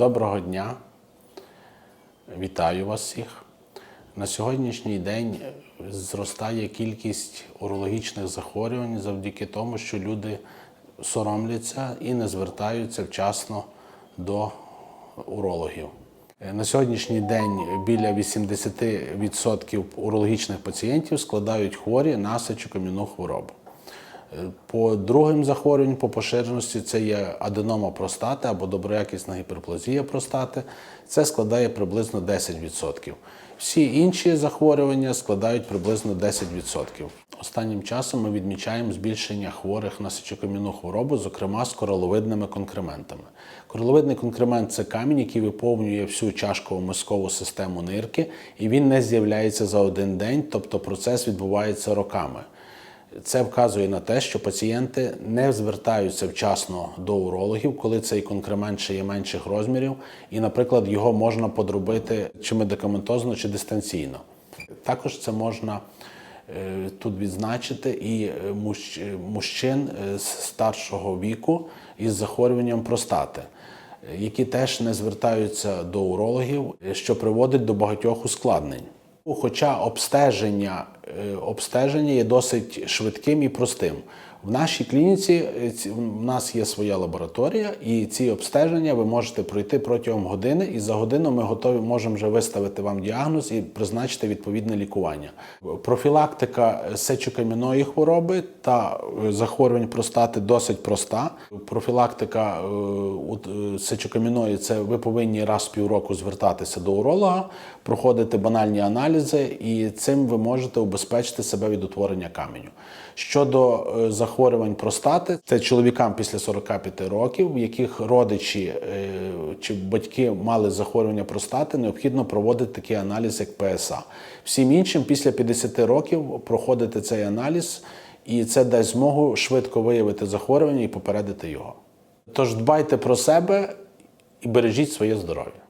Доброго дня. Вітаю вас всіх. На сьогоднішній день зростає кількість урологічних захворювань завдяки тому, що люди соромляться і не звертаються вчасно до урологів. На сьогоднішній день біля 80% урологічних пацієнтів складають хворі на сечокам'яну хворобу. По другим захворюванням по поширеності це є аденома простати або доброякісна гіперплазія простати. Це складає приблизно 10%. Всі інші захворювання складають приблизно 10%. Останнім часом ми відмічаємо збільшення хворих на сечокам'яну хворобу, зокрема з кораловидними конкрементами. Кораловидний конкремент це камінь, який виповнює всю чашково мозкову систему нирки, і він не з'являється за один день, тобто процес відбувається роками. Це вказує на те, що пацієнти не звертаються вчасно до урологів, коли цей конкремент ще є менших розмірів, і, наприклад, його можна подробити чи медикаментозно, чи дистанційно. Також це можна е, тут відзначити і е, е, мужчин з старшого віку із захворюванням простати, які теж не звертаються до урологів, що приводить до багатьох ускладнень. Хоча обстеження, е, обстеження є досить швидким і простим. В нашій клініці е, в нас є своя лабораторія, і ці обстеження ви можете пройти протягом години, і за годину ми готові можемо вже виставити вам діагноз і призначити відповідне лікування. Профілактика сечокам'яної хвороби та е, захворювань простати досить проста. Профілактика е, е, сечокам'яної це ви повинні раз в півроку звертатися до уролога, проходити банальні аналізи, і цим ви можете убезпечити себе від утворення каменю. Щодо е, захворювань простати, це чоловікам після 45 років, в яких родичі е, чи батьки мали захворювання простати, необхідно проводити такий аналіз, як ПСА. Всім іншим після 50 років проходити цей аналіз, і це дасть змогу швидко виявити захворювання і попередити його. Тож дбайте про себе і бережіть своє здоров'я.